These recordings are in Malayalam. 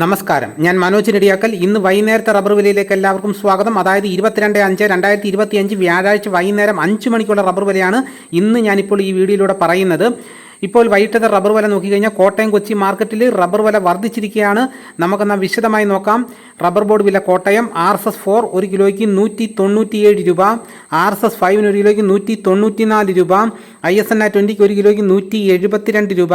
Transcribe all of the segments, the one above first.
നമസ്കാരം. ഞാൻ മനോജ് നെടിയാക്കൽ. ഇന്ന് വൈകുന്നേരത്തെ റബ്ബർ വിലയിലേക്ക് എല്ലാവർക്കും സ്വാഗതം. അതായത് ഇരുപത്തിരണ്ട് അഞ്ച് രണ്ടായിരത്തി ഇരുപത്തി അഞ്ച് വ്യാഴാഴ്ച വൈകുന്നേരം അഞ്ച് മണിക്കുള്ള റബ്ബർ വിലയാണ് ഇന്ന് ഞാനിപ്പോൾ ഈ വീഡിയോയിലൂടെ പറയുന്നത്. ഇപ്പോൾ വൈകിട്ടത്തെ റബ്ബർ വില നോക്കിക്കഴിഞ്ഞാൽ കോട്ടയം കൊച്ചി മാർക്കറ്റിൽ റബ്ബർ വില വർദ്ധിച്ചിരിക്കുകയാണ്. നമുക്കെന്നാൽ വിശദമായി നോക്കാം. റബ്ബർ ബോർഡ് വില Kottayam R S S four ഒരു കിലോയ്ക്ക് നൂറ്റി തൊണ്ണൂറ്റിയേഴ് രൂപ ആർ എസ് എസ് ഫൈവിന് ഒരു കിലോയ്ക്ക് നൂറ്റി തൊണ്ണൂറ്റിനാല് രൂപ ഐ എസ് എൻ ആ ട്വന്റിക്ക് ഒരു കിലോയ്ക്ക് നൂറ്റി എഴുപത്തിരണ്ട് രൂപ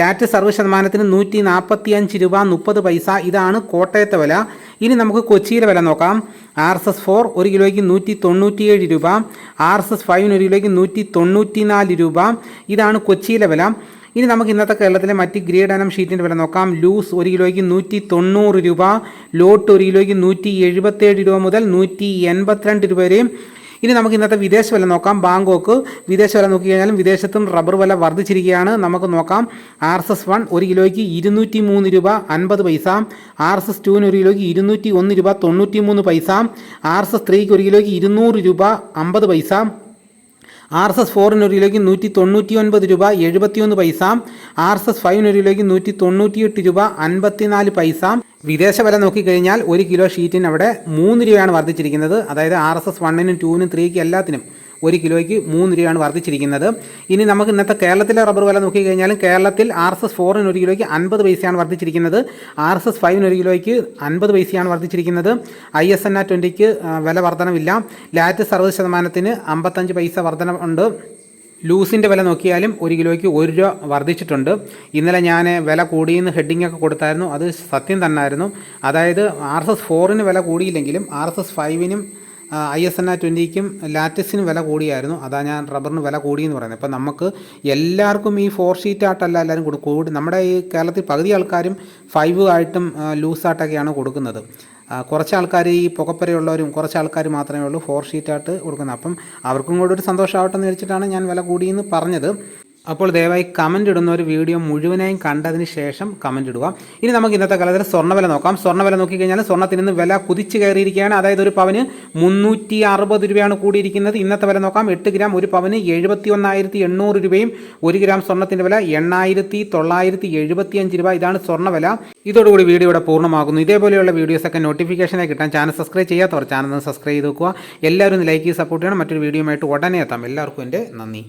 ലാറ്റ് സർവ ശതമാനത്തിന് നൂറ്റി നാൽപ്പത്തി അഞ്ച് രൂപ മുപ്പത് പൈസ. ഇതാണ് കോട്ടയത്തെ വില. ഇനി നമുക്ക് കൊച്ചിയിലെ വില നോക്കാം. ആർ എസ് എസ് ഫോർ ഒരു കിലോയ്ക്ക് നൂറ്റി തൊണ്ണൂറ്റിയേഴ് രൂപ. ആർ എസ് എസ് ഫൈവിന് ഒരു കിലോയ്ക്ക് നൂറ്റി തൊണ്ണൂറ്റിനാല് രൂപ. ഇതാണ് കൊച്ചിയിലെ വില. ഇനി നമുക്ക് ഇന്നത്തെ കേരളത്തിലെ മറ്റ് ഗ്രേഡ് അനം ഷീറ്റിന്റെ വില നോക്കാം. ലൂസ് ഒരു കിലോയ്ക്ക് നൂറ്റി തൊണ്ണൂറ് രൂപ. ലോട്ട് ഒരു കിലോയ്ക്ക് നൂറ്റി എഴുപത്തേഴ് രൂപ മുതൽ നൂറ്റി എൺപത്തിരണ്ട് രൂപ വരെയും ഇനി നമുക്ക് ഇന്നത്തെ വിദേശ വില നോക്കാം. ബാങ്കോക്ക് വിദേശ വില നോക്കി കഴിഞ്ഞാലും വിദേശത്തും റബ്ബർ വില വർദ്ധിച്ചിരിക്കുകയാണ്. നമുക്ക് നോക്കാം. ആർ എസ് എസ് വൺ ഒരു കിലോയ്ക്ക് ഇരുന്നൂറ്റി മൂന്ന് രൂപ അൻപത് പൈസ. ആർ എസ് എസ് ടുവിന് ഒരു കിലോയ്ക്ക് ഇരുന്നൂറ്റി ഒന്ന് രൂപ തൊണ്ണൂറ്റി മൂന്ന് പൈസ. ആർ എസ് എസ് ത്രീക്ക് ഒരു കിലോയ്ക്ക് ഇരുന്നൂറ് രൂപ അമ്പത് പൈസ. ആർ എസ് എസ് ഫോറിന് ഒരു കിലോയ്ക്ക് നൂറ്റി തൊണ്ണൂറ്റി ഒൻപത് രൂപ എഴുപത്തിയൊന്ന് പൈസ ആർ എസ് എസ് ഫൈവിന് ഒരു കിലോയ്ക്ക് നൂറ്റി തൊണ്ണൂറ്റിയെട്ട് രൂപ അൻപത്തിനാല് പൈസ. വിദേശ വില നോക്കിക്കഴിഞ്ഞാൽ ഒരു കിലോ ഷീറ്റിന് അവിടെ മൂന്ന് രൂപയാണ് വർദ്ധിച്ചിരിക്കുന്നത്. അതായത് ആർ എസ് എസ് വണ്ണിനും ടൂവിനും ത്രീക്കും എല്ലാത്തിനും ഒരു കിലോയ്ക്ക് മൂന്ന് രൂപയാണ് വർദ്ധിച്ചിരിക്കുന്നത്. ഇനി നമുക്ക് ഇന്നത്തെ കേരളത്തിലെ റബ്ബർ വില നോക്കിക്കഴിഞ്ഞാലും കേരളത്തിൽ ആർ എസ് എസ് ഫോറിന് ഒരു കിലോയ്ക്ക് അൻപത് പൈസയാണ് വർദ്ധിച്ചിരിക്കുന്നത്. ആർ എസ് എസ് ഫൈവിന് ഒരു കിലോയ്ക്ക് അൻപത് പൈസയാണ് വർദ്ധിച്ചിരിക്കുന്നത്. ഐ എസ് എൻ ആ ട്വന്റിക്ക് വില വർധനമില്ല ലാറ്റ് സർവത് ശതമാനത്തിന് അമ്പത്തഞ്ച് പൈസ വർധന ഉണ്ട് ലൂസിന്റെ വില നോക്കിയാലും ഒരു കിലോയ്ക്ക് ഒരു രൂപ വർദ്ധിച്ചിട്ടുണ്ട്. ഇന്നലെ ഞാൻ വില കൂടിയെന്ന് ഹെഡിങ് ഒക്കെ കൊടുത്തായിരുന്നു. അത് സത്യം തന്നായിരുന്നു. അതായത് ആർ എസ് എസ് ഫോറിന് വില കൂടിയില്ലെങ്കിലും ആർ എസ് എസ് ഫൈവിനും ഐ എസ് എൻ ആ ട്വന്റിക്കും ലാറ്റസിന് വില കൂടിയായിരുന്നു. അതാ ഞാൻ റബ്ബറിന് വില കൂടിയെന്ന് പറയുന്നത്. അപ്പോൾ നമുക്ക് എല്ലാവർക്കും ഈ ഫോർ ഷീറ്റ് ആട്ടല്ല എല്ലാവരും കൊടുക്കും കൂടി നമ്മുടെ ഈ കേരളത്തിൽ പകുതി ആൾക്കാരും ഫൈവ് ആയിട്ടും ലൂസായിട്ടൊക്കെയാണ് കൊടുക്കുന്നത്. കുറച്ച് ആൾക്കാർ ഈ പുകപ്പരയുള്ളവരും കുറച്ച് ആൾക്കാർ മാത്രമേ ഉള്ളൂ ഫോർ ഷീറ്റായിട്ട് കൊടുക്കുന്നത്. അപ്പം അവർക്കും കൂടെ ഒരു സന്തോഷമാവട്ടെ എന്ന് വെച്ചിട്ടാണ് ഞാൻ വില കൂടിയെന്ന് പറഞ്ഞത്. അപ്പോൾ ദയവായി കമന്റ് ഇടുന്ന ഒരു വീഡിയോ മുഴുവനായും കണ്ടതിന് ശേഷം കമന്റ് ഇടുക. ഇനി നമുക്ക് ഇന്നത്തെ കാലത്തിൽ സ്വർണവില നോക്കാം. സ്വർണവില നോക്കിക്കഴിഞ്ഞാൽ സ്വർണത്തിന് ഇന്ന് വില കുതിച്ച് കയറിയിരിക്കുകയാണ്. അതായത് ഒരു പവന് മുന്നൂറ്റി അറുപത് രൂപയാണ് കൂടിയിരിക്കുന്നത്. ഇന്നത്തെ വില നോക്കാം. എട്ട് ഗ്രാം ഒരു പവന് എഴുപത്തി ഒന്നായിരത്തി എണ്ണൂറ് രൂപയും ഒരു ഗ്രാം സ്വർണത്തിന്റെ വില എണ്ണായിരത്തി തൊള്ളായിരത്തി എഴുപത്തി അഞ്ച് രൂപ. ഇതാണ് സ്വർണവില ഇതോടുകൂടി വീഡിയോ ഇവിടെ പൂർണമാകുന്നു. ഇതേപോലെയുള്ള വീഡിയോസൊക്കെ നോട്ടിഫിക്കേഷനായി കിട്ടാൻ ചാനൽ സബ്സ്ക്രൈബ് ചെയ്യാത്തവർ ചാനൽ സബ്സ്ക്രൈബ് ചെയ്ത് വെക്കുക. എല്ലാവരും ലൈക്ക് ചെയ്ത് സപ്പോർട്ട് ചെയ്യണം. മറ്റൊരു വീഡിയോയുമായിട്ട് ഉടനെ എത്താം. എല്ലാവർക്കും എന്റെ നന്ദി.